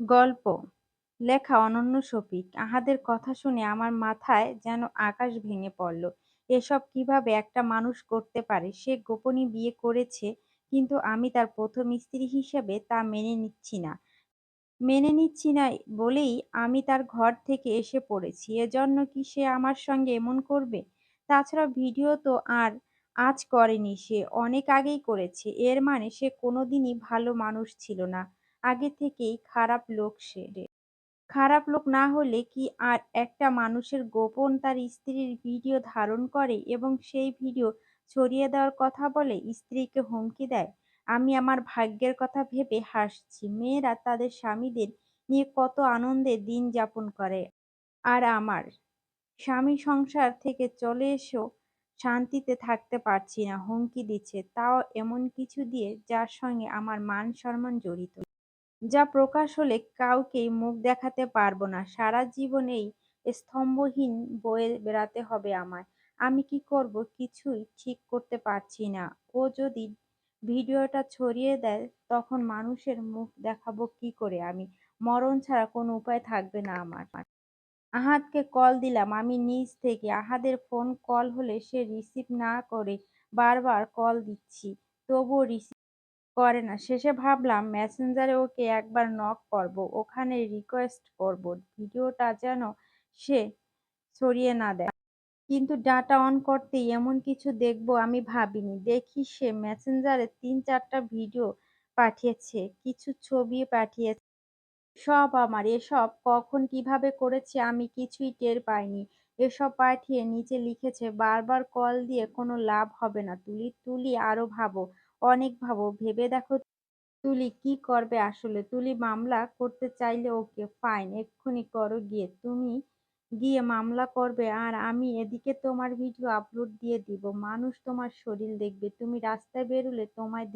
গল্প, লেখা অনন্য শফিক আহাদের কথা শুনে আমার মাথায় যেন আকাশ ভেঙে পড়ল। এসব কীভাবে একটা মানুষ করতে পারে? সে গোপনে বিয়ে করেছে, কিন্তু আমি তার প্রথম স্ত্রী হিসেবে তা মেনে নিচ্ছি না। মেনে নিচ্ছি না বলেই আমি তার ঘর থেকে এসে পড়েছি। এজন্য কি সে আমার সঙ্গে এমন করবে? তাছাড়া ভিডিও তো আর আজ করেনি সে, অনেক আগেই করেছে। এর মানে সে কোনোদিনই ভালো মানুষ ছিল না। আগে থেকেই খারাপ লোক সে খারাপ লোক না হলে কি আর একটা মানুষের গোপন তার স্ত্রীর ভিডিও ধারণ করে এবং সেই ভিডিও ছড়িয়ে দেওয়ার কথা বলে স্ত্রীকে হুমকি দেয়? আমি আমার ভাগ্যের কথা ভেবে হাসছি। মেয়েরা তাদের স্বামীদের নিয়ে কত আনন্দে দিন যাপন করে। আর আমার স্বামী সংসার থেকে চলে এসেও শান্তিতে থাকতে পারছি না, হুমকি দিচ্ছে। তাও এমন কিছু দিয়ে যার সঙ্গে আমার মান সম্মান জড়িত। যা প্রকাশ হলে কাউকেই মুখ দেখাতে পারব না। সারা জীবন এই স্তম্ভহীন বয়ে বেড়াতে হবে আমায়। আমি কি করব কিছুই ঠিক করতে পারছি না। ও যদি ভিডিওটা ছড়িয়ে দেয়, তখন মানুষের মুখ দেখাবো কি করে আমি? মরণ ছাড়া কোনো উপায় থাকবে না আমার। আহাদকে কল দিলাম আমি নিজ থেকে। আহাদের ফোন কল হলে সে রিসিভ না করে বারবার কল দিচ্ছি। তবুও রিসিভ করে না। শেষে ভাবলাম মেসেঞ্জারে ওকে একবার নক করব, ওখানে রিকোয়েস্ট করব, ভিডিওটা যেন সে ছড়িয়ে না দেয়। কিন্তু ডাটা অন করতেই এমন কিছু দেখব আমি ভাবিনি। দেখি সে মেসেঞ্জারে তিন চারটা ভিডিও পাঠিয়েছে, কিছু ছবি পাঠিয়েছে। সব আমার, এসব কখন কীভাবে করেছে আমি কিছুই টের পাইনি। এসব পাঠিয়ে নিচে লিখেছে, বারবার কল দিয়ে কোনো লাভ হবে না, তুলি তুলি আরও ভাবো। অনেক ভাবো। ভেবে দেখো তুলি কি করবে আসলে। তুলি মামলা করতে চাইলে ওকে ফাইন এক্ষুনি করো গিয়ে। তুমি গিয়ে মামলা করবে আর আমি এদিকে তোমার ভিডিও আপলোড দিয়ে দিব। মানুষ তোমার শরীর দেখবে। তুমি রাস্তায় বেরোলে তোমায়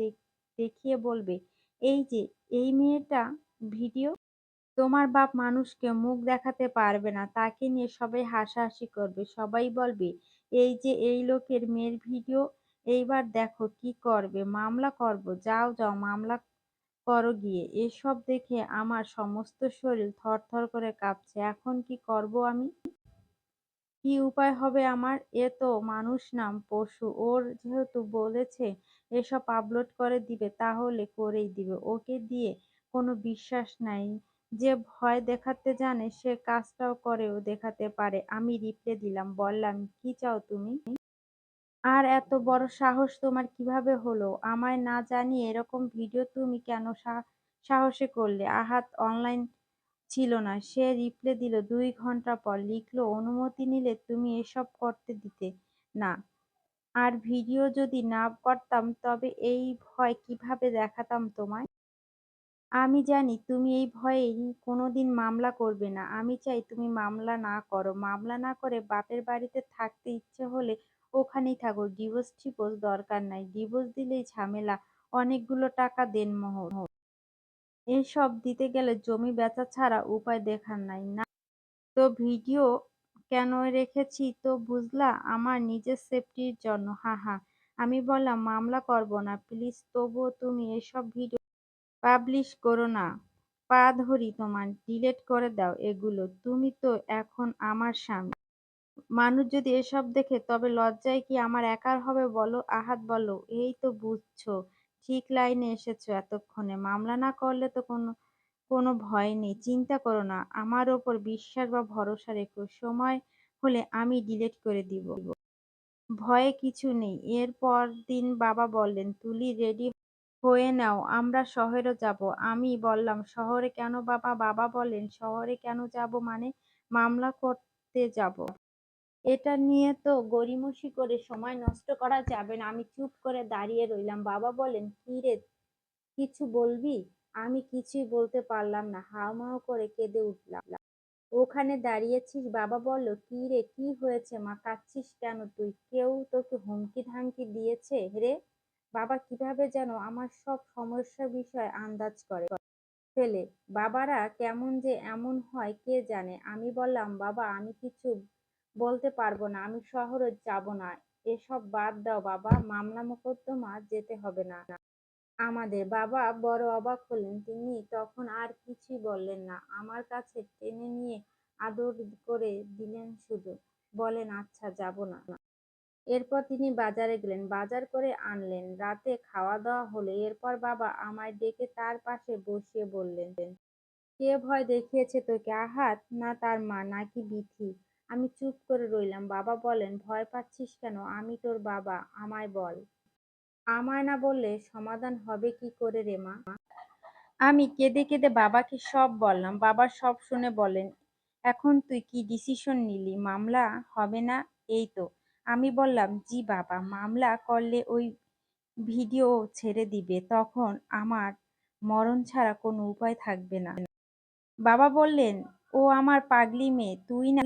দেখিয়ে বলবে, এই যে, এই মেয়েটা ভিডিও তোমার বাপ মানুষকে মুখ দেখাতে পারবে না। তাকে নিয়ে সবাই হাসাহাসি করবে। সবাই বলবে, এই যে, এই লোকের মেয়ের ভিডিও এইবার দেখো কি করবে? মামলা করব, যাও যাও, মামলা করো গিয়ে। এসব দেখে আমার সমস্ত শরীর থরথর করে কাঁপছে। এখন কি করব আমি? কি উপায় হবে আমার? এ তো মানুষ নাম, পশু। ওর যেহেতু বলেছে, এসব আপলোড করে দিবে, তাহলে করেই দিবে। ওকে দিয়ে কোনো বিশ্বাস নাই। যে ভয় দেখাতে জানে, সে কাজটাও করেও দেখাতে পারে। আমি রিপ্লে দিলাম, বললাম, কি চাও তুমি? আর এত বড় সাহস তোমার কীভাবে হলো? আমায় না জানিয়ে এরকম ভিডিও তুমি কেন সাহসে করলে? আহাত অনলাইন ছিল না। সে রিপ্লে দিল দুই ঘণ্টা পর। লিখলো, অনুমতি নিলে তুমি এসব করতে দিতে না। আর ভিডিও যদি না করতাম, তবে এই ভয় কীভাবে দেখাতাম তোমায়? আমি জানি তুমি এই ভয়ে কোনোদিন মামলা করবে না। আমি চাই তুমি মামলা না করো। মামলা না করে বাপের বাড়িতে থাকতে ইচ্ছে হলে ওখানেই থাকো ডিভোর্স টিভোর্স দরকার নাই। ডিভোর্স দিলেই ঝামেলা, অনেকগুলো টাকা দেন দেনমোহর এসব দিতে গেলে জমি বেচা ছাড়া উপায় দেখার নাই। না, তো ভিডিও কেন রেখেছি তো বুঝলা? আমার নিজের সেফটির জন্য। হা হা, আমি বললাম, মামলা করব না প্লিজ তবুও তুমি এসব ভিডিও পাবলিশ করো না। পা ধরি তোমার ডিলেট করে দাও এগুলো। তুমি তো এখন আমার স্বামী। মানুষ যদি এসব দেখে, তবে লজ্জায় কি আমার একার হবে বলো? আহাত বলো, এই তো বুঝছ, ঠিক লাইনে এসেছ এতক্ষণে। মামলা না করলে তো কোনো কোনো ভয় নেই। চিন্তা করো না, আমার ওপর বিশ্বাস বা ভরসা রেখো। সময় হলে আমি ডিলেট করে দিব। ভয়ে কিছু নেই। এরপর দিন বাবা বললেন, তুলি রেডি হয়ে নাও, আমরা শহরে যাব। আমি বললাম, শহরে কেন বাবা? বাবা বলেন শহরে কেন যাব মানে মামলা করতে যাব। এটা নিয়ে তো গড়িমসি করে সময় নষ্ট করা যাবে না। আমি চুপ করে দাঁড়িয়ে রইলাম। বাবা বলেন কি রে, কিছু বলবি? আমি কিছুই বলতে পারলাম না। হাউমাউ করে কেঁদে উঠলাম। ওখানে দাঁড়িয়েছিস? বাবা বলল, কি রে, কি হয়েছে মা? কাঁদছিস কেন তুই? কেউ তোকে হুমকি ধামকি দিয়েছে রে? বাবা কীভাবে যেন আমার সব সমস্যার বিষয়ে আন্দাজ করে। ফেলে বাবারা কেমন যে এমন হয় কে জানে? আমি বললাম, বাবা, আমি কিছু বলতে পারব না আমি শহরে যাব না এসব বাদ দাও বাবা মামলা মোকদ্দমা যেতে হবে না আমাদের বাবা বড় অবাক হলেন। তিনি তখন আর কিছুই বললেন না। আমার কাছে টেনে নিয়ে আদর করে দিলেন শুধু। বলেন আচ্ছা যাব না। এরপর তিনি বাজারে গেলেন, বাজার করে আনলেন। রাতে খাওয়া-দাওয়া হলো। এরপর বাবা আমায় ডেকে তার পাশে বসিয়ে বললেন, কে ভয় দেখিয়েছে তোকে, আহাত না তার মা, নাকি বিথি? আমি চুপ করে রইলাম। বাবা বলেন ভয় পাচ্ছিস কেন? আমি তোর বাবা, আমায় বল। আমায় না বললে সমাধান হবে কি করে রে মা? আমি কেঁদে কেঁদে বাবাকে সব বললাম। বাবা সব শুনে বলেন এখন তুই কি ডিসিশন নিলি? মামলা হবে না এই তো? আমি বললাম, জি বাবা, মামলা করলে ওই ভিডিও ছেড়ে দিবে। তখন আমার মরণ ছাড়া কোনো উপায় থাকবে না। বাবা বললেন, ও আমার পাগলি মেয়ে, তুই না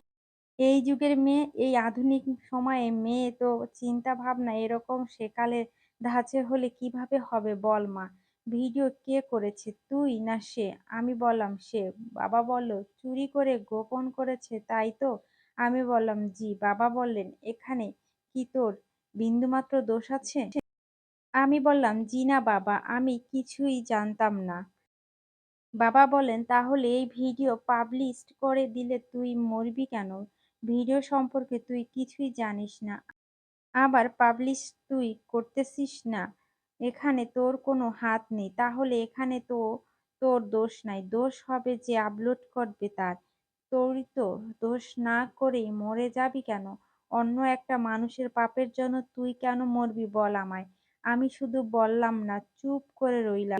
এই যুগের মেয়ে, এই আধুনিক সময়ে মেয়ে তো চিন্তা ভাবনা এরকম সেকালে ধাঁচে হলে কীভাবে হবে বল মা? ভিডিও কে করেছে, তুই না সে? আমি বললাম, সে। বাবা বলল, চুরি করে গোপন করেছে তাই তো? আমি বললাম, জি। বাবা বললেন, এখানে কি তোর বিন্দুমাত্র দোষ আছে? আমি বললাম, জি না বাবা, আমি কিছুই জানতাম না। বাবা বলেন তাহলে এই ভিডিও পাবলিশ করে দিলে তুই মরবি কেন? ভিডিও সম্পর্কে তুই কিছুই জানিস না। আবার পাবলিশ তুই করতেছিস না। এখানে তোর কোনো হাত নেই। তাহলে এখানে তো তোর দোষ নাই। দোষ হবে যে আপলোড করবে তার। তোরই তো দোষ না করেই মরে যাবি কেন? অন্য একটা মানুষের পাপের জন্য তুই কেন মরবি বল আমায়? আমি শুধু বললাম না, চুপ করে রইলাম।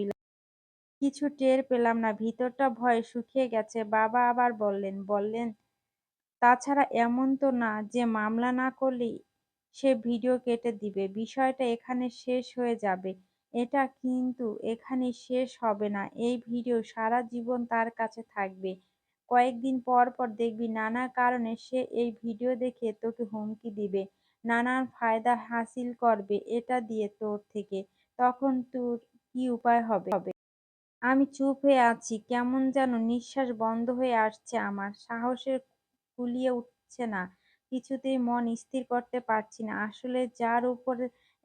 কিছু টের পেলাম না। ভিতরটা ভয়ে শুকিয়ে গেছে। বাবা আবার বললেন, বললেন, তাছাড়া এমন তো না যে মামলা না করলেই সে ভিডিও কেটে দিবে। বিষয়টা এখানে শেষ হয়ে যাবে। এটা কিন্তু এখানে শেষ হবে না। এই ভিডিও সারা জীবন তার কাছে থাকবে। কয়েকদিন পর পর দেখবি নানা কারণে সে এই ভিডিও দেখে তোকে হুমকি দিবে। নানান ফায়দা হাসিল করবে এটা দিয়ে তোর থেকে। তখন তোর কি উপায় হবে হবে? আমি চুপ হয়ে আছি। কেমন যেন নিঃশ্বাস বন্ধ হয়ে আসছে আমার। সাহসের কুলিয়ে উঠছে না। কিছুতেই মন স্থির করতে পারছি না। আসলে যার উপর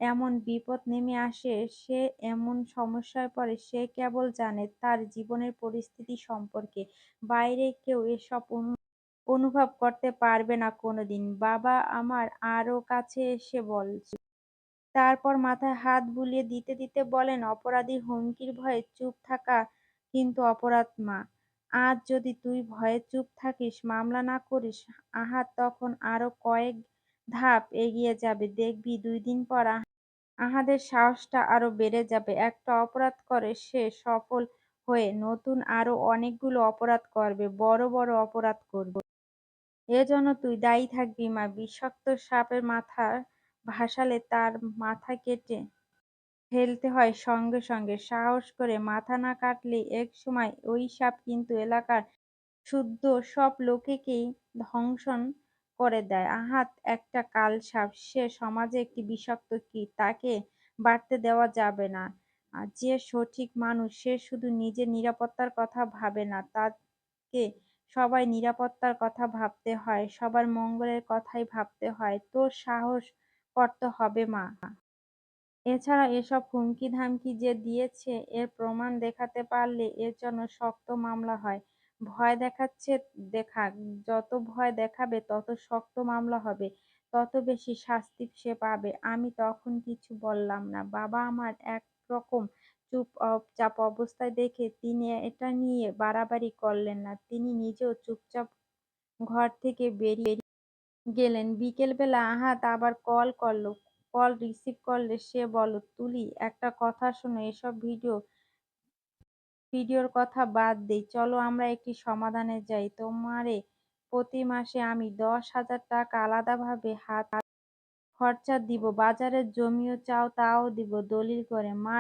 এমন বিপদ নেমে আসে, সে এমন সমস্যায় পড়ে সে কেবল জানে তার জীবনের পরিস্থিতি সম্পর্কে। বাইরে কেউ এসব অনু অনুভব করতে পারবে না কোনোদিন। বাবা আমার আরও কাছে এসে বলছে। তারপর মাথায় হাত বুলিয়ে দিতে দিতে বলেন, অপরাধীর হুমকির ভয়ে চুপ থাকা কিন্তু অপরাধ মা। আজ যদি তুই ভয়ে চুপ থাকিস, মামলা না করিস, আহাদ তখন আরও কয়েক ধাপ এগিয়ে যাবে। দেখবি দুই দিন পর আহাদের সাহসটা আরও বেড়ে যাবে। একটা অপরাধ করে সে সফল হয়ে নতুন আরও অনেকগুলো অপরাধ করবে, বড় বড় অপরাধ করবে। এজন্য তুই দায়ী থাকবি মা। বিষাক্ত সাপের মাথা ভাসালে তার মাথা কেটে ফেলতে হয় সঙ্গে সঙ্গে। সাহস করে মাথা না কাটলে এক সময় ওই সাপ কিন্তু এলাকার শুদ্ধ সব লোকেকেই দংশন করে দেয়। আহাত একটা কাল সাপ সে সমাজে একটি বিষাক্ত কীট। তাকে বাড়তে দেওয়া যাবে না। যে সঠিক মানুষ সে শুধু নিজের নিরাপত্তার কথা ভাবে না, তাকে সবাই নিরাপত্তার কথা ভাবতে হয়, সবার মঙ্গলের কথাই ভাবতে হয়। তোর সাহস করতে হবে মা। এছাড়া এসব হুমকি-ধামকি যে দিয়েছে এর প্রমাণ দেখাতে পারলে এর জন্য শক্ত মামলা হয়। ভয় দেখাচ্ছে দেখাক। যত ভয় দেখাবে তত শক্ত মামলা হবে, তত বেশি শাস্তি সে পাবে। আমি তখন কিছু বললাম না। বাবা আমার একরকম চুপচাপ অবস্থায় দেখে তিনি এটা নিয়ে বাড়াবাড়ি করলেন না। তিনি নিজেও চুপচাপ ঘর থেকে বেরিয়ে গেলেন। বিকেলবেলা আহাত আবার কল করল। কল রিসিভ করলে সে বলল, তুলি একটা কথা শোনো, এসব ভিডিও ভিডিওর কথা বাদ দেই, চলো আমরা একটি সমাধানে যাই। তোমারে প্রতি মাসে আমি দশ হাজার টাকা আলাদাভাবে হাত খরচা দিব। বাজারের জমিও চাও তাও দিব দলিল করে। মা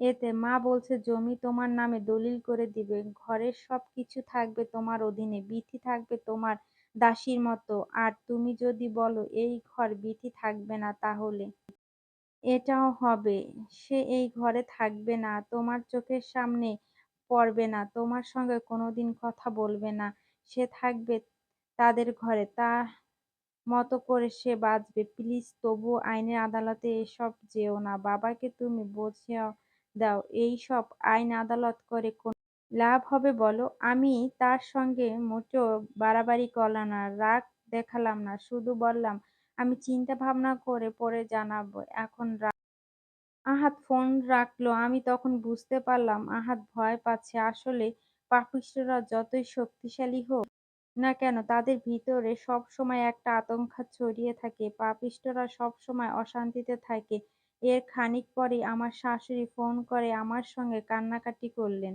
এতে মা বলছে জমি তোমার নামে দলিল করে দিবে। ঘরের সব কিছু থাকবে তোমার অধীনে। বিথি থাকবে তোমার দাসীর মতো। আর তুমি যদি বলো এই ঘর বিথি থাকবে না তাহলে এটাও হবে। সে এই ঘরে থাকবে না, তোমার চোখের সামনে পড়বে না, তোমার সঙ্গে কোনোদিন কথা বলবে না। সে থাকবে তাদের ঘরে, তা মতো করে সে বাঁচবে। প্লিজ তবুও আইনের আদালতে এসব যেও না। বাবাকে তুমি বোঝাও দাও এইসব আইন আদালত করে লাভ হবে বলো। আমি তার সঙ্গে মোটেও বাড়াবাড়ি করলাম না, রাগ দেখালাম না, শুধু বললাম, আমি চিন্তা ভাবনা করে পরে জানাব, এখন রাখ আহাদ ফোন রাখল। আমি তখন বুঝতে পারলাম, আহাত ভয় পাচ্ছে। আসলে পাপিষ্ঠরা যতই শক্তিশালী হোক না কেন, তাদের ভিতরে সব সময় একটা আতঙ্ক ছড়িয়ে থাকে। পাপিষ্ঠরা সব সময় অশান্তিতে থাকে। এর খানিক পরেই আমার শাশুড়ি ফোন করে আমার সঙ্গে কান্নাকাটি করলেন।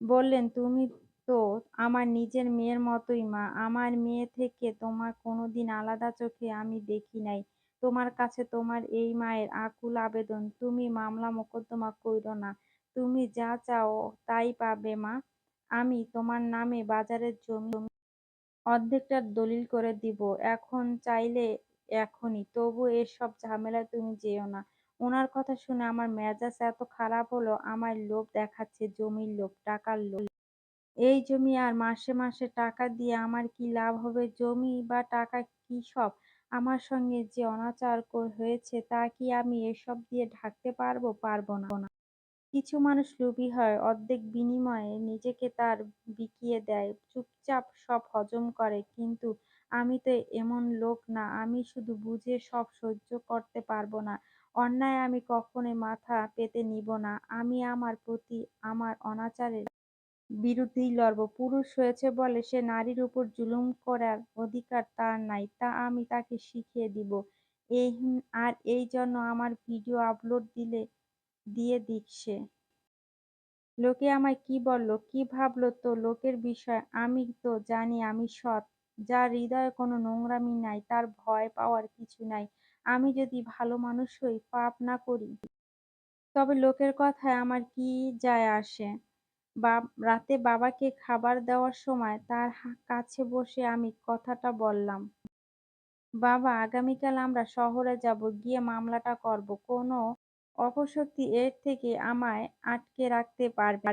বললেন, তুমি তো আমার নিজের মেয়ের মতোই মা। আমার মেয়ে থেকে তোমার কোনোদিন আলাদা চোখে আমি দেখি নাই। তোমার কাছে তোমার এই মায়ের আকুল আবেদন। তুমি মামলা মোকদ্দমা কইরো না। তুমি যা চাও তাই পাবে মা। আমি তোমার নামে বাজারের জমি অর্ধেকটা দলিল করে দিব। এখন চাইলে এখনই। তবু এসব ঝামেলায় তুমি যেও না। ওনার কথা শুনে আমার মেজাজ এত খারাপ হলো আমার লোভ দেখাচ্ছে, জমির লোভ, টাকার লোভ। এই জমি আর মাসে মাসে টাকা দিয়ে আমার কি লাভ হবে? জমি বা টাকা কি সব? আমার সঙ্গে যে অনাচার হয়েছে, তা কি আমি এসব দিয়ে ঢাকতে পারব? পারব না। কিছু মানুষ লোভী হয়, অর্ধেক বিনিময়ে নিজেকে তার বিকিয়ে দেয়, চুপচাপ সব হজম করে। কিন্তু আমি তো এমন লোক না, আমি শুধু বুঝে সব সহ্য করতে পারব না। অন্যায় আমি কখনোই মাথা পেতে নিব না। আমি আমার প্রতি আমার অনাচারের বিরুদ্ধেই লড়ব। পুরুষ হয়েছে বলে সে নারীর উপর জুলুম করার অধিকার তার নাই, তা আমি তাকে শিখিয়ে দিব। এই আর এই জন্য আমার ভিডিও আপলোড দিলে, দিয়ে দিক সে। লোকে আমায় কি বলল, কি ভাবলো তো লোকের বিষয়? আমি তো জানি আমি সৎ। যার হৃদয়ে কোনো নোংরামি নাই, তার ভয় পাওয়ার কিছু নাই। আমি যদি ভালো মানুষ হই, পাপ না করি? তবে লোকের কথায় আমার কি যায় আসে? বা রাতে বাবাকে খাবার দেওয়ার সময় তার কাছে বসে আমি কথাটা বললাম, বাবা, আগামীকাল আমরা শহরে যাব, গিয়ে মামলাটা করব। কোনো অপশক্তি এর থেকে আমায় আটকে রাখতে পারবে?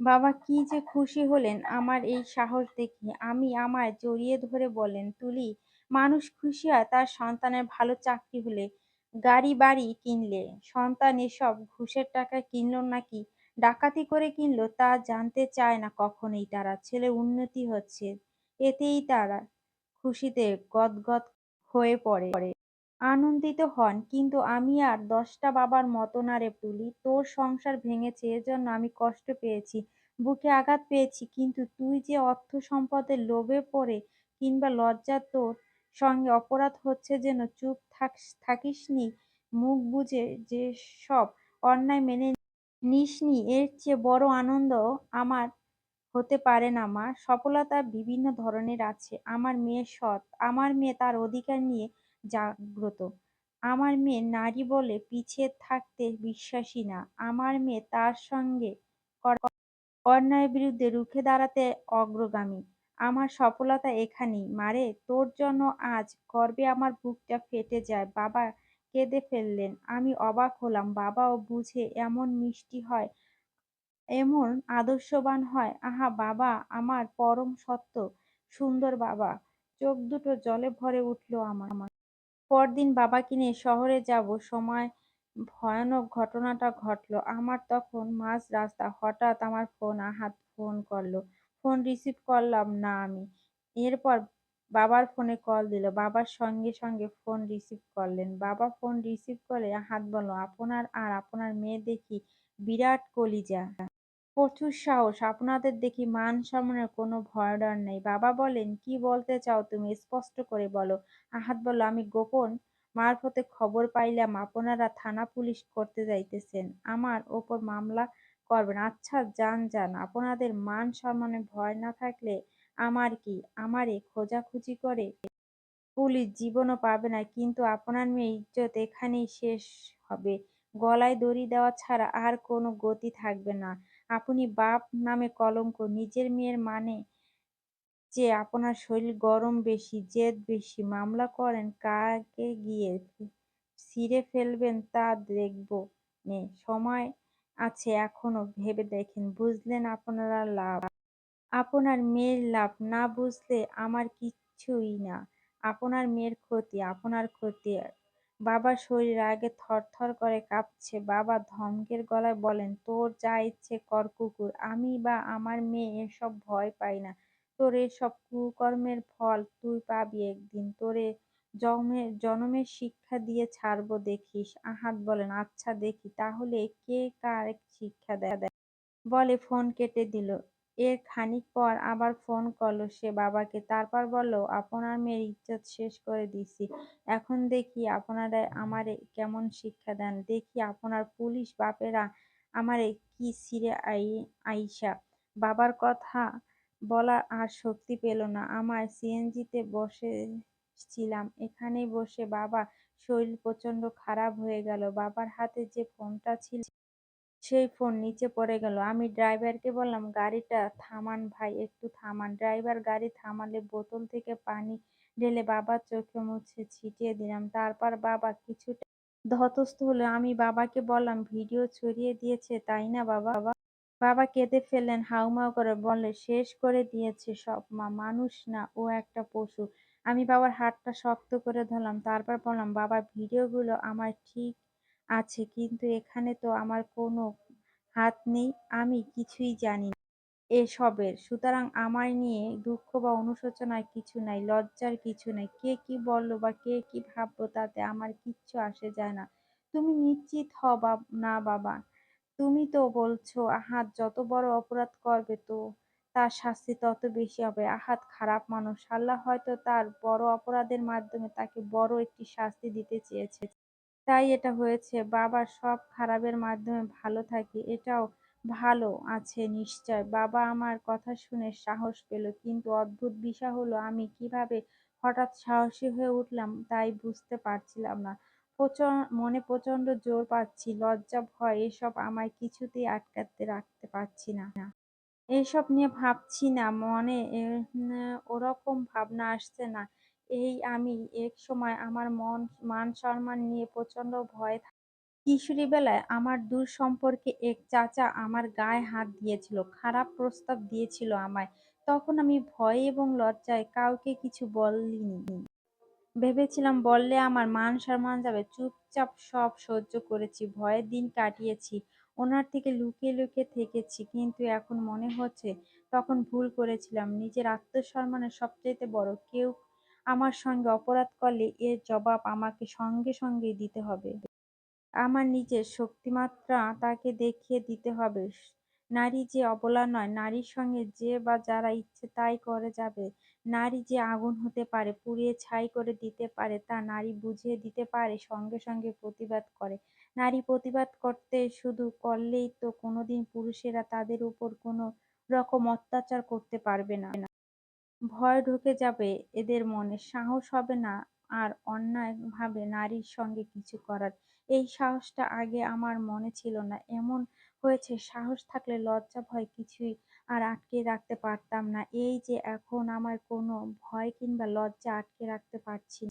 বাবা, কি যে খুশি হলেন আমার এই সাহস দেখে। আমি আমায় জড়িয়ে ধরে বলেন, তুলি মানুষ খুশি হয়, তার সন্তানের ভালো চাকরি হলে গাড়ি, বাড়ি কিনলে। সন্তান এসব ঘুষের টাকায় কিনলো নাকি? ডাকাতি করে কিনলো তা জানতে চায় না কখনোই তারা। ছেলে উন্নতি হচ্ছে, এতেই তারা খুশিতে গদগদ হয়ে পড়ে। আনন্দিত হন, কিন্তু আমি আর দশটা বাবার মতো না রে তুলি তোর সংসার ভেঙেছে, এজন্য আমি কষ্ট পেয়েছি, বুকে আঘাত পেয়েছি। কিন্তু তুই যে অর্থ সম্পদের লোভে পড়ে কিংবা লজ্জা তোর সঙ্গে অপরাধ হচ্ছে যেন চুপ থাক, থাকিসনি, মুখ বুজে যে সব অন্যায় মেনে নিসনি, এর চেয়ে বড় আনন্দ আমার হতে পারে না মা। সফলতা বিভিন্ন ধরনের আছে। আমার মেয়ে সৎ, আমার মেয়ে তার অধিকার নিয়ে জাগ্রত। আমার মেয়ে নারী বলে পিছিয়ে থাকতে বিশ্বাসী না। আমার মেয়ে তার সঙ্গে অন্যায়ের বিরুদ্ধে রুখে দাঁড়াতে অগ্রগামী। আমার সফলতা এখানেই। মারে, তোর জন্য আজ গর্বে আমার বুকটা ফেটে যায়। বাবা কেঁদে ফেললেন। আমি অবাক হলাম। বাবাও বুঝে এমন মিষ্টি হয়, এমন আদর্শবান হয়। আহা, বাবা, আমার পরম সত্য, সুন্দর বাবা। চোখ দুটো জলে ভরে উঠল আমার। আমার পরদিন বাবাকে নিয়ে শহরে যাব। সময়, ভয়ানক ঘটনাটা ঘটলো। আমার তখন মাঝ রাস্তা। হঠাৎ আমার ফোন, আহাত, ফোন করল। ফোন রিসিভ করলাম না আমি। এরপর বাবার ফোনে কল দিল। বাবার সঙ্গে সঙ্গে ফোন রিসিভ করলেন। বাবা ফোন রিসিভ করে হাত বলল, আপনার আর আপনার মেয়ে দেখি বিরাট কলিজা। প্রচুর সাহস। আপনাদের দেখি মান সম্মানের কোনো ভয় ডর নেই। বাবা বলেন, কি বলতে চাও তুমি? স্পষ্ট করে বলো। আহাত বলল, আমি গোপন মারফতে খবর পাইলাম। আপনারা থানা পুলিশ করতে যাইতেছেন। আমার ওপর মামলা করবেন। আচ্ছা যান যান। আপনাদের মান সম্মানে ভয় না থাকলে আমার কি? আমারে খোঁজাখুঁজি করে পুলিশ জীবনও পাবে না, কিন্তু আপনার মেয়ে ইজ্জত এখানেই শেষ হবে। গলায় দড়ি দেওয়া ছাড়া আর কোনো গতি থাকবে না। আপনি বাপ নামে কলঙ্ক, নিজের মেয়ের মানে যে আপনার শরীর গরম বেশি, জেদ বেশি। মামলা করেন, কাকে গিয়ে ছিঁড়ে ফেলবেন তা দেখব নে। সময় আছে এখনও ভেবে দেখেন বুঝলেন আপনারা লাভ আপনার মেয়ের লাভ না বুঝলে আমার কিচ্ছুই না আপনার মেয়ের ক্ষতি আপনার ক্ষতি বাবার শরীর রাগে থরথর করে কাঁপছে। বাবা ধমকের গলায় বলেন, তোর যা ইচ্ছে কর কুকুর, আমি বা আমার মেয়ে এসব ভয় পাই না। তোর এসব কুকর্মের ফল তুই পাবি একদিন। তোরে জনমের শিক্ষা দিয়ে ছাড়বো দেখিস। আহাদ বলেন, আচ্ছা দেখি তাহলে কে কার শিক্ষা দেয়। বলে ফোন কেটে দিল। এর খানিক পর আবার ফোন করল সে বাবাকে। তারপর বলল, আপনার মেয়ের ইজ্জত শেষ করে দিছি। এখন দেখি আপনারা আমারে কেমন শিক্ষা দেন। দেখি আপনার পুলিশ বাপেরা আমারে কি ছিঁড়ে আইসা। বাবার কথা বলার আর শক্তি পেল না। আমার সিএনজিতে বসেছিলাম এখানে বসে বাবা শরীর প্রচণ্ড খারাপ হয়ে গেল। বাবার হাতে যে ফোনটা ছিল সেই ফোন নিচে পড়ে গেল। আমি ড্রাইভারকে বললাম, গাড়িটা থামান ভাই, একটু থামান। ড্রাইভার গাড়ি থামালে বোতল থেকে পানি ঢেলে বাবার চোখে মুছে ছিটিয়ে দিলাম। তারপর বাবা কিছুটা ধাতস্থ হলো। আমি বাবাকে বললাম, ভিডিও ছড়িয়ে দিয়েছে তাই না বাবা? বাবা কেঁদে ফেললেন হাউমাউ করে। বলে শেষ করে দিয়েছে সব মা, মানুষ না ও একটা পশু। আমি বাবার হাতটা শক্ত করে ধরলাম। তারপর বললাম, বাবা ভিডিওগুলো আমার ঠিক আছে কিন্তু এখানে তো আমার কোনো হাত নেই, আমি কিছুই জানি না এসবের। সুতরাং আমায় নিয়ে দুঃখ বা অনুশোচনার কিছু নাই, লজ্জার কিছু নাই। কে কি বলল বা কে কি ভাবল তাতে আমার কিচ্ছু আসে যায় না। তুমি নিশ্চিত হও না বাবা? তুমি তো বলছো আহাদ যত বড় অপরাধ করবে তো তার শাস্তি তত বেশি হবে। আহাত খারাপ মানুষ। আল্লাহ হয়তো তার বড় অপরাধের মাধ্যমে তাকে বড় একটি শাস্তি দিতে চেয়েছে। তাই এটা হয়েছে। বাবার সব খারাপের মাধ্যমে ভালো থাকে, এটাও ভালো আছে নিশ্চয়। বাবা আমার কথা শুনে সাহস পেল। কিন্তু অদ্ভুত বিষয় হলো আমি কীভাবে হঠাৎ সাহসী হয়ে উঠলাম তাই বুঝতে পারছিলাম না। মনে প্রচণ্ড জোর পাচ্ছি, লজ্জা ভয় এসব আমায় কিছুতেই আটকাতে রাখতে পারছি না। এসব নিয়ে ভাবছি না, মনে ওরকম ভাবনা আসছে না। এই আমি এক সময় আমার মন মান-সম্মান নিয়ে প্রচণ্ড ভয়ে থাকতাম। কিশোরীবেলায় আমার দূর সম্পর্কে এক চাচা আমার গায়ে হাত দিয়েছিল, খারাপ প্রস্তাব দিয়েছিল আমায়। তখন আমি ভয়ে এবং লজ্জায় কাউকে কিছু বলিনি। ভেবেছিলাম বললে আমার মান-সম্মান যাবে। চুপচাপ সব সহ্য করেছি, ভয়ে দিন কাটিয়েছি, ওনার থেকে লুকিয়ে লুকিয়ে থেকেছি। কিন্তু এখন মনে হচ্ছে তখন ভুল করেছিলাম। নিজের আত্মসম্মানের সবচাইতে বড়। কেউ আমার সঙ্গে অপরাধ করলে এর জবাব আমাকে সঙ্গে সঙ্গেই দিতে হবে। আমার নিজের শক্তিমাত্রা তাকে দেখিয়ে দিতে হবে। নারী যে অবলা নয়, নারীর সঙ্গে যে বা যারা ইচ্ছে তাই করে যাবে। নারী যে আগুন হতে পারে, পুড়িয়ে ছাই করে দিতে পারে তা নারী বুঝিয়ে দিতে পারে, সঙ্গে সঙ্গে প্রতিবাদ করে। নারী প্রতিবাদ করতে শুধু করলেই তো কোনোদিন পুরুষেরা তাদের উপর কোনো রকম অত্যাচার করতে পারবে না। ভয় ঢুকে যাবে এদের মনে, সাহস হবে না আর অন্যায়ভাবে নারীর সঙ্গে কিছু করার। এই সাহসটা আগে আমার মনে ছিল না। এমন হয়েছে সাহস থাকলে লজ্জা ভয় কিছুই আর আটকে রাখতে পারতাম না। এই যে এখন আমার কোনো ভয় কিংবা লজ্জা আটকে রাখতে পারছি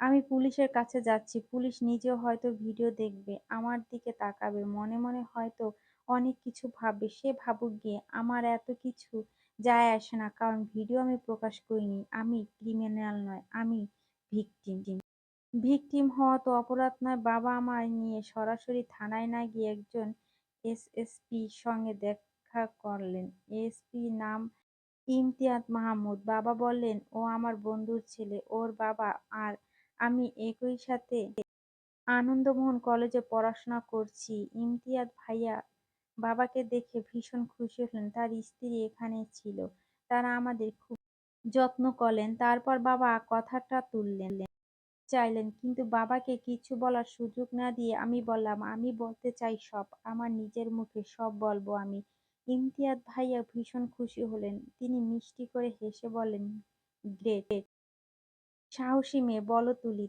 আমি পুলিশের কাছে যাচ্ছি। পুলিশ নিজেও হয়তো ভিডিও দেখবে, আমার দিকে তাকাবে, মনে মনে হয়তো অনেক কিছু ভাববে। সে ভাবুক গিয়ে, আমার এত কিছু যায় আসে না। কারণ ভিডিও আমি প্রকাশ করিনি। আমি ক্রিমিনাল নয়, আমি ভিকটিম। ভিকটিম হওয়া তো অপরাধ নয়। বাবা আমায় নিয়ে সরাসরি থানায় না গিয়ে একজন এসএসপির সঙ্গে দেখা করলেন। এসপির নাম ইমতিয়াজ মাহমুদ। বাবা বললেন, ও আমার বন্ধুর ছেলে। ওর বাবা আর আমি একই সাথে আনন্দমোহন কলেজে পড়াশোনা করছি। ইমতিয়াজ ভাইয়া বাবাকে দেখে ভীষণ খুশি হলেন। তার স্ত্রী এখানে ছিল। তারা আমাদের খুব যত্ন করলেন। তারপর বাবা কথাটা তুললেন চাইলেন কিন্তু বাবাকে কিছু বলার সুযোগ না দিয়ে আমি বললাম, আমি বলতে চাই সব, আমার নিজের মুখে সব বলব আমি। ইমতিয়াজ ভাইয়া ভীষণ খুশি হলেন। তিনি মিষ্টি করে হেসে বলেন গ্রেট, সাহসী মেয়ে, বলো তুলি,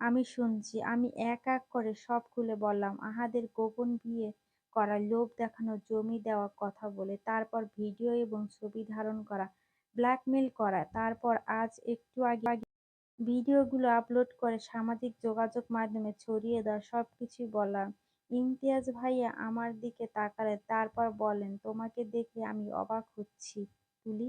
আমি শুনছি। আমি এক এক করে সব খুলে বললাম। আহাদের গোপন বিয়ে করা, লোভ দেখানো, জমি দেওয়া কথা বলে, তারপর ভিডিও এবং ছবি ধারণ করা, ব্ল্যাকমেইল করা, তারপর আজ একটু আগে ভিডিওগুলো আপলোড করে সামাজিক যোগাযোগ মাধ্যমে ছড়িয়ে দেওয়া, সবকিছুই বললাম। ইমতিয়াজ ভাইয়া আমার দিকে তাকালেন, তারপর বললেন, তোমাকে দেখে আমি অবাক হচ্ছি তুলি।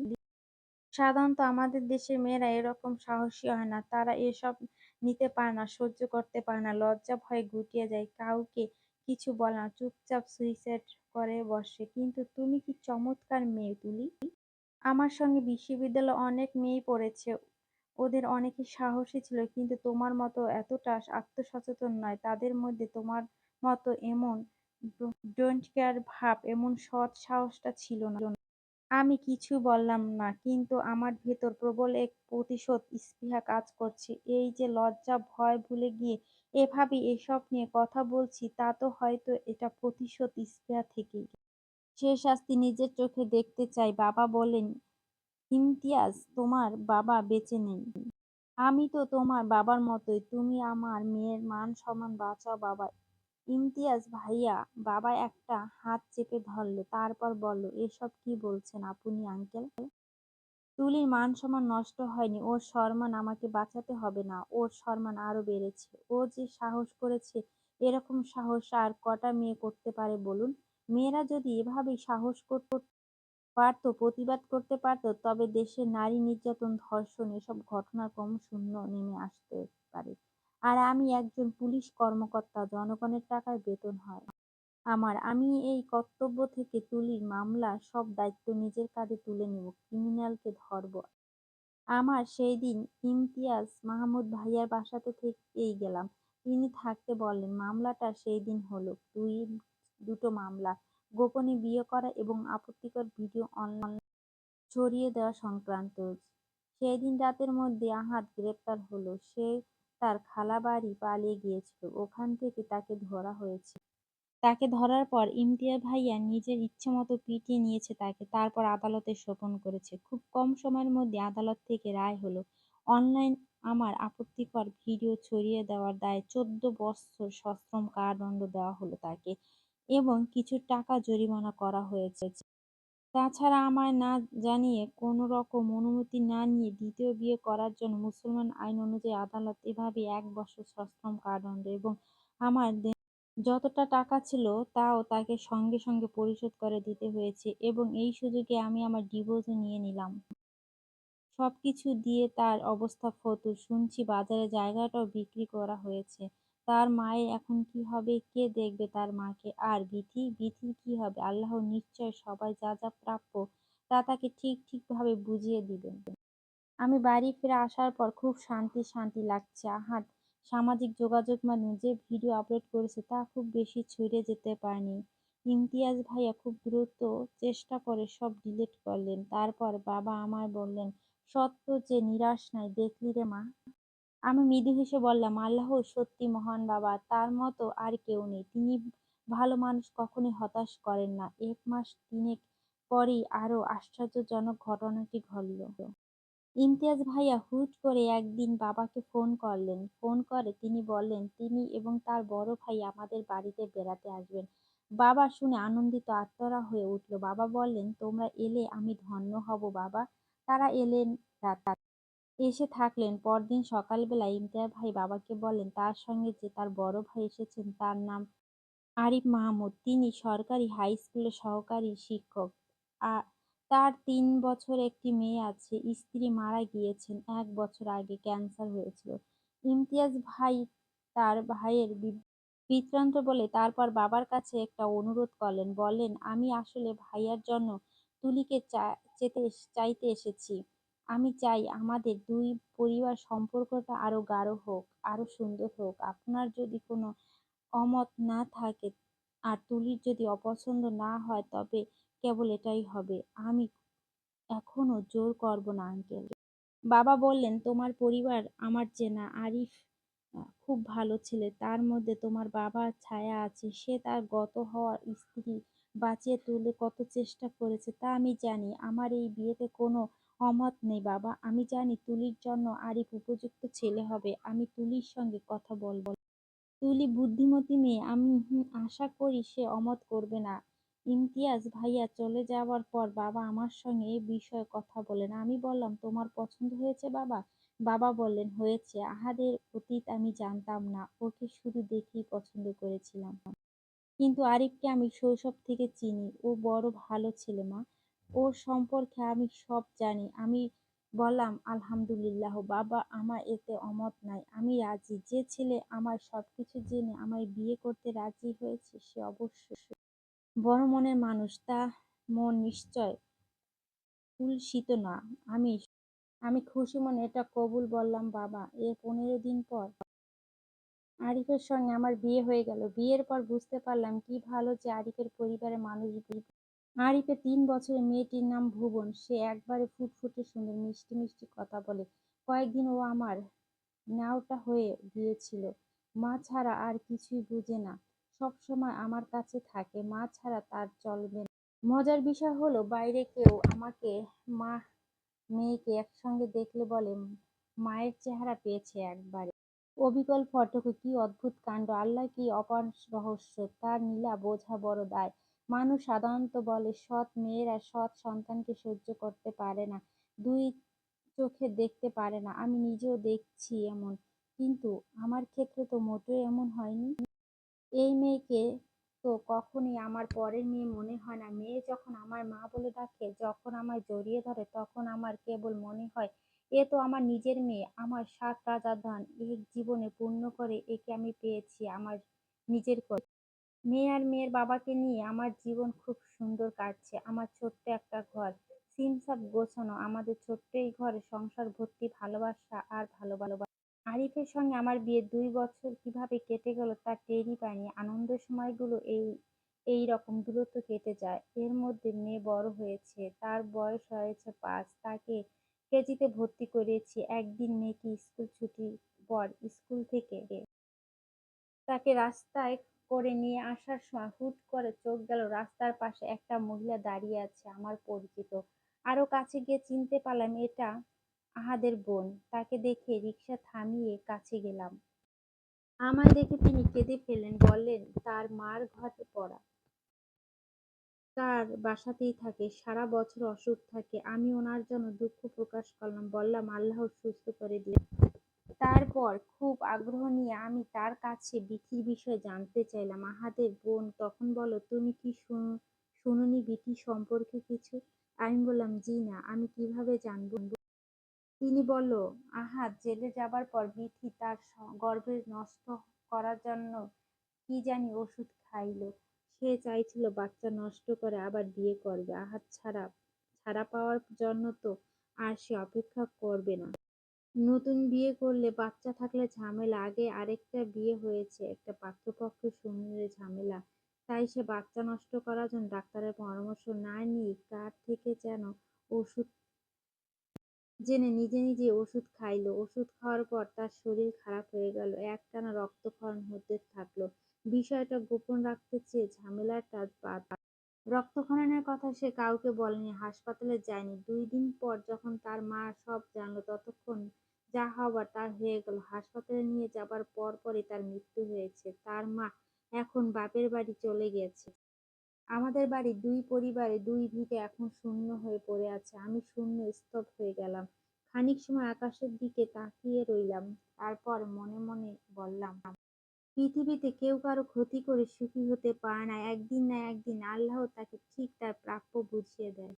সাধারণত আমাদের দেশের মেয়েরা এরকম সাহসী হয় না। তারা এসব নিতে পারে না, সহ্য করতে পারে না, লজ্জা ভয়ে গুটিয়ে যায়, কাউকে কিছু বলে না, চুপচাপ সুইসাইড করে বসে। কিন্তু তুমি কি চমৎকার মেয়ে, তুলি! আমার সঙ্গে বিশ্ববিদ্যালয়ে অনেক মেয়ে পড়েছে। ওদের অনেকেই সাহসী ছিল, কিন্তু তোমার মতো এতটা আত্মসচেতন নয়। তাদের মধ্যে তোমার মতো এমন ডোন্ট কেয়ার ভাব, এমন সৎ সাহসটা ছিল না। আমি কিছু বললাম না, কিন্তু আমার ভেতর প্রবল এক প্রতিশোধ স্পৃহা কাজ করছে। এই যে লজ্জা ভয় ভুলে গিয়ে এভাবে এসব নিয়ে কথা বলছি, তা তো হয়তো এটা প্রতিশোধ স্পৃহা থেকেই। সে শাস্তি নিজের চোখে দেখতে চাই। বাবা বলেন ইমতিয়াজ, তোমার বাবা বেঁচে নেই। আমি তো তোমার বাবার মতোই। তুমি আমার মেয়ের মান সম্মান বাঁচাও বাবা। ইমতিয়াজ ভাইয়া, বাবা একটা হাত চেপে ধরল, তারপর বলল, এসব কি বলছেন আপনি আঙ্কেল? তুলির মান-সম্মান নষ্ট হয়নি, ওর সম্মান আমাকে বাঁচাতে হবে না, ওর সম্মান আরও বেড়েছে। ও যে সাহস করেছে, এরকম সাহস আর কটা মেয়ে করতে পারে বলুন? মেয়েরা যদি এভাবেই সাহস করতে পারত, প্রতিবাদ করতে পারত, তবে দেশে নারী নির্যাতন, ধর্ষণ এসব ঘটনা ক্রমশঃ নেমে আসতে পারে। আর আমি একজন পুলিশ কর্মকর্তা, জনগণের টাকায় বেতন হয় আমার। আমি এই কর্তব্য থেকে তুলির মামলার সব দায়িত্ব নিজের কাঁধে তুলে নিব, ক্রিমিনালকে ধরব। আমার সেই দিন ইমতিয়াজ মাহমুদ ভাইয়ার বাসাতে থেকেই গেলাম। তিনি থাকতে বললেন। মামলাটা সেই দিন হলো, দুই দুটো মামলা, গোপনে বিয়ে করা এবং আপত্তিকর ভিডিও অনলাইন ছড়িয়ে দেওয়া সংক্রান্ত। সেই দিন রাতের মধ্যে আহাদ গ্রেপ্তার হলো। সে তার খালাবাড়ি পালিয়ে গিয়েছিল, ওখান থেকে তাকে ধরা হয়েছে। তাকে ধরার পর ইমতিয়াজ ভাইয়া নিজের ইচ্ছেমতো পিটিয়ে নিয়েছে তাকে, তারপর আদালতে শোপন করেছে। খুব কম সময়ের মধ্যে আদালত থেকে রায় হলো, অনলাইন আমার আপত্তিকর ভিডিও ছড়িয়ে দেওয়ার দায়ে চোদ্দ বছর সশ্রম কারাদণ্ড দেওয়া হলো তাকে এবং কিছু টাকা জরিমানা করা হয়েছে। তাছাড়া আমায় না জানিয়ে, কোনো রকম অনুমতি না নিয়ে দ্বিতীয় বিয়ে করার জন্য মুসলমান আইন অনুযায়ী আদালত এভাবেই এক বছর সশ্রম কারাদণ্ড এবং আমার যতটা টাকা ছিল তাও তাকে সঙ্গে সঙ্গে পরিশোধ করে দিতে হয়েছে এবং এই সুযোগে আমি আমার ডিভোর্সও নিয়ে নিলাম। সব কিছু দিয়ে তার অবস্থা ফতুর। শুনছি বাজারে জায়গাটাও বিক্রি করা হয়েছে। তার মায়ের এখন কি হবে? কে দেখবে তার মাকে? আর বিথি? বিথির কি হবে? আল্লাহ নিশ্চয় সবাই যা যা প্রাপ্য তা তাকে ঠিক ঠিকভাবে বুঝিয়ে দিবেন। আমি বাড়ি ফিরে আসার পর খুব শান্তি শান্তি লাগছে। আহাদ সামাজিক যোগাযোগ মাধ্যমে যে ভিডিও আপলোড করেছে তা খুব বেশি ছড়িয়ে যেতে পারেনি। ইমতিয়াজ ভাইয়া খুব দ্রুত চেষ্টা করে সব ডিলিট করলেন। তারপর বাবা আমায় বললেন, সত্য যে নিরাশ নাই, দেখলি রে মা? আমি মৃদু হেসে বললাম, আল্লাহ সত্যি মহান বাবা, তার মতো আর কেউ নেই। তিনি ভালো মানুষ কখনোই হতাশ করেন না। এক মাস তিনেক পরই আরও আশ্চর্যজনক ঘটনাটি ঘটল। ইমতিয়াজ ভাইয়া হুট করে একদিন বাবাকে ফোন করলেন। ফোন করে তিনি বললেন, তিনি এবং তার বড় ভাই আমাদের বাড়িতে বেড়াতে আসবেন। বাবা শুনে আনন্দিত আত্মরা হয়ে উঠল। বাবা বললেন, তোমরা এলে আমি ধন্য হব বাবা। তারা এলেন রাতে। এসে থাকলেন। পরদিন সকালবেলা ইমতিয়াজ ভাই বাবাকে বলেন তার সঙ্গে যে তার বড় ভাই এসেছেন তার নাম আরিফ মাহমুদ। তিনি সরকারি হাই স্কুলের সহকারী শিক্ষক। আর তার তিন বছর একটি মেয়ে আছে। স্ত্রী মারা গিয়েছেন এক বছর আগে, ক্যান্সার হয়েছিল। ইমতিয়াজ ভাই তার ভাইয়ের বৃত্তান্ত বলে তারপর বাবার কাছে একটা অনুরোধ করলেন। বলেন আমি আসলে ভাইয়ার জন্য তুলিকে চাইতে এসেছি। আমি চাই আমাদের দুই পরিবার সম্পর্কটা আরও গাঢ় হোক, আরও সুন্দর হোক। আপনার যদি কোনো অমত না থাকে আর তুলির যদি অপছন্দ না হয় তবে কেবল এটাই হবে। আমি এখনও জোর করব না আঙ্কেল। বাবা বললেন, তোমার পরিবার আমার চেনা। আরিফ খুব ভালো ছেলে। তার মধ্যে তোমার বাবার ছায়া আছে। সে তার গত হওয়ার স্ত্রী বাঁচিয়ে তুলে কত চেষ্টা করেছে তা আমি জানি। আমার এই বিয়েতে কোনো অমত নেই বাবা। আমি জানি তুলির জন্য আরিফ উপযুক্ত ছেলে হবে। আমি তুলির সঙ্গে কথা বলব। তুলি বুদ্ধিমতী মেয়ে। আমি আশা করি সে অমত করবে না। ইমতিয়াজ ভাইয়া চলে যাওয়ার পর বাবা আমার সঙ্গে এ বিষয়ে কথা বলেন আমি বললাম, তোমার পছন্দ হয়েছে বাবা? বাবা বললেন, হয়েছে। আহাদের অতীত আমি জানতাম না, ওকে শুধু দেখেই পছন্দ করেছিলাম। কিন্তু আরিফকে আমি শৈশব থেকে চিনি। ও বড় ভালো ছেলে মা। ওর সম্পর্কে আমি সব জানি। আমি বললাম, আলহামদুলিল্লাহ বাবা, আমার এতে অমত নাই। আমি রাজি। যে ছেলে আমার সবকিছু জেনে আমায় বিয়ে করতে রাজি হয়েছে, সে অবশ্যই বড় মনের মানুষ। তা মন নিশ্চয় কুলসিত না। আমি আমি খুশি মনে এটা কবুল বললাম, বাবা, এর পনেরো দিন পর আরিফের সঙ্গে আমার বিয়ে হয়ে গেল। বিয়ের পর বুঝতে পারলাম কি ভালো যে আরিফের পরিবারের মানুষ আরিফের তিন বছরের মেয়েটির নাম ভুবন। সে একবারে ফুটফুটে সুন্দর, মিষ্টি মিষ্টি কথা বলে। কয়েকদিন ও আমার নাওটা হয়ে গিয়েছিল। মা ছাড়া আর কিছুই বুঝে না। সব সময় আমার কাছে থাকে, মা ছাড়া তার চলবে না। মজার বিষয় হলো, বাইরে কেউ আমাকে, মা মেয়েকে একসঙ্গে দেখলে বলে, মায়ের চেহারা পেয়েছে একবারে। অবিকল ফটকে কি অদ্ভুত কাণ্ড আল্লাহ কি অপার রহস্য, তার নীলা বোঝা বড় দায়। মানুষ সাধারণত বলে, সৎ মেয়েরা সৎ সন্তানকে সহ্য করতে পারে না, দুই চোখে দেখতে পারে না। আমি নিজেও দেখছি এমন, কিন্তু আমার ক্ষেত্রে তো মোটেও এমন হয়নি। এই মেয়েকে তো কখনই আমার পরের মেয়ে মনে হয় না। মেয়ে যখন আমার মা বলে ডাকে, যখন আমায় জড়িয়ে ধরে, তখন আমার কেবল মনে হয়, এ তো আমার নিজের মেয়ে, আমার সাত রাজার ধন এক জীবনে পূর্ণ করে একে আমি পেয়েছি, আমার নিজের মেয়ে আর মেয়ের বাবাকে নিয়ে আমার জীবন খুব সুন্দর কাটছে। আমার ছোট্ট একটা ঘর। সিমসাম গোছানো। আমাদের ছোট্ট এই ঘরে সংসার, ভর্তি, ভালোবাসা আর ভালো ভালোবাসা। আরিফের সঙ্গে আমার বিয়ের দুই বছর কীভাবে কেটে গেল তা টেরই পাইনি। আনন্দের সময়গুলো এই এই রকম দূরত্ব কেটে যায়। এর মধ্যে মেয়ে বড় হয়েছে। তার বয়স হয়েছে পাঁচ। তাকে কেজিতে ভর্তি করেছি। একদিন মেয়েকে স্কুল ছুটির পর স্কুল থেকে তাকে রাস্তায় করে নিয়ে আসার সময় হুট করে চোখ গেল রাস্তার পাশে একটা মহিলা দাঁড়িয়ে আছে আমার পরিচিত। আরও কাছে গিয়ে চিনতে পারলাম এটা আহাদের বোন। তাকে দেখে রিক্সা থামিয়ে কাছে গেলাম। আমায় দেখে তিনি কেঁদে ফেললেন, বললেন, তার মার ঘরে পড়া। তার বাসাতেই থাকে, সারা বছর অসুখ থাকে। আমি ওনার জন্য দুঃখ প্রকাশ করলাম, বললাম, আল্লাহ সুস্থ করে দিন তারপর খুব আগ্রহ নিয়ে আমি তার কাছে বিথির বিষয়ে জানতে চাইলাম। আহাদের বোন, তখন বলো, তুমি কি শুনুনি বিথি সম্পর্কে কিছু? আমি বললাম, জি না, আমি কীভাবে জানব? তিনি বলল, আহাদ, জেলে যাবার পর বিথি তার গর্ভের নষ্ট করার জন্য কি জানি ওষুধ খাইলো। সে চাইছিল বাচ্চা নষ্ট করে আবার বিয়ে করবে। আহাত ছাড়া ছাড়া পাওয়ার জন্য তো আর সে অপেক্ষা করবে না। নতুন বিয়ে করলে বাচ্চা থাকলে ঝামেলা। আগে আরেকটা বিয়ে হয়েছে, একটা পাত্রপক্ষ শুনলে ঝামেলা। তাই সে বাচ্চা নষ্ট করার জন্য ডাক্তারের পরামর্শ না নিয়ে কার থেকে যেন ওষুধ জেনে নিজে নিজে ওষুধ খাইলো। ওষুধ খাওয়ার পর তার শরীর খারাপ হয়ে গেল। একটানা রক্তক্ষরণ হতে থাকল। বিষয়টা গোপন রাখতে চেয়ে ঝামেলাটা রক্তক্ষরণের কথা সে কাউকে বলেনি, হাসপাতালে যায়নি। দুই দিন পর যখন তার মা সব জানলো, ততক্ষণ যা হবার তা হয়ে গেল। হাসপাতালে নিয়ে যাবার পর পরই তার মৃত্যু হয়েছে। তার মা এখন বাপের বাড়ি চলে গেছে। আমাদের বাড়ির দুই পরিবারে দুই ভিটে এখন শূন্য হয়ে পড়ে আছে। আমি শূন্য স্তব হয়ে গেলাম। খানিক সময় আকাশের দিকে তাকিয়ে রইলাম। তারপর মনে মনে বললাম, পৃথিবীতে কেউ কারও ক্ষতি করে সুখী হতে পারে না। একদিন না একদিন আল্লাহ তাকে ঠিক তার প্রাপ্য বুঝিয়ে দেয়।